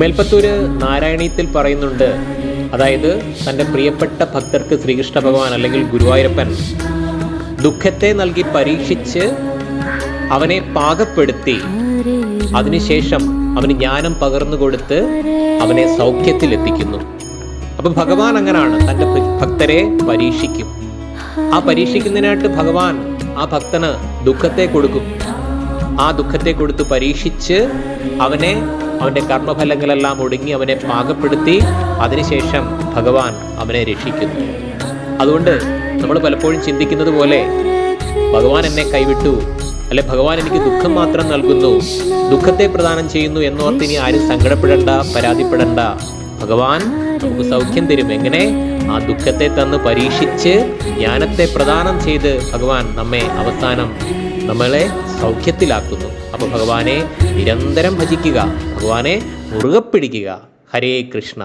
മേൽപ്പത്തൂര് നാരായണീയത്തിൽ പറയുന്നുണ്ട്. അതായത് തന്റെ പ്രിയപ്പെട്ട ഭക്തർക്ക് ശ്രീകൃഷ്ണ ഭഗവാൻ അല്ലെങ്കിൽ ഗുരുവായൂരപ്പൻ ദുഃഖത്തെ നൽകി പരീക്ഷിച്ച് അവനെ പാകപ്പെടുത്തി. അതിനുശേഷം അവന് ജ്ഞാനം പകർന്നു കൊടുത്ത് അവനെ സൗഖ്യത്തിൽ എത്തിക്കുന്നു അപ്പൊ ഭഗവാൻ അങ്ങനാണ്. തന്റെ ഭക്തരെ പരീക്ഷിക്കും. ആ പരീക്ഷിക്കുന്നതിനായിട്ട് ഭഗവാൻ ആ ഭക്തന് ദുഃഖത്തെ കൊടുക്കും. ആ ദുഃഖത്തെ കൊടുത്ത് പരീക്ഷിച്ച് അവനെ അവന്റെ കർമ്മഫലങ്ങളെല്ലാം ഒടുങ്ങി അവനെ പാകപ്പെടുത്തി അതിനുശേഷം ഭഗവാൻ അവനെ രക്ഷിക്കുന്നു. അതുകൊണ്ട് നമ്മൾ പലപ്പോഴും ചിന്തിക്കുന്നത് പോലെ ഭഗവാൻ എന്നെ കൈവിട്ടു അല്ലെ ഭഗവാൻ എനിക്ക് ദുഃഖം മാത്രം നൽകുന്നു ദുഃഖത്തെ പ്രദാനം ചെയ്യുന്നു എന്നോർത്ത് ഇനി ആരും സങ്കടപ്പെടേണ്ട പരാതിപ്പെടേണ്ട. ഭഗവാൻ നമുക്ക് സൗഖ്യം തരും. എങ്ങനെ? ആ ദുഃഖത്തെ തന്ന് പരീക്ഷിച്ച് ജ്ഞാനത്തെ പ്രദാനം ചെയ്ത് ഭഗവാൻ നമ്മെ അവസാനം നമ്മളെ സൗഖ്യത്തിലാക്കുന്നു. അപ്പോൾ ഭഗവാനെ നിരന്തരം ഭജിക്കുക. ഭഗവാനെ മുറുകെ പിടിക്കുക ഹരേ കൃഷ്ണ.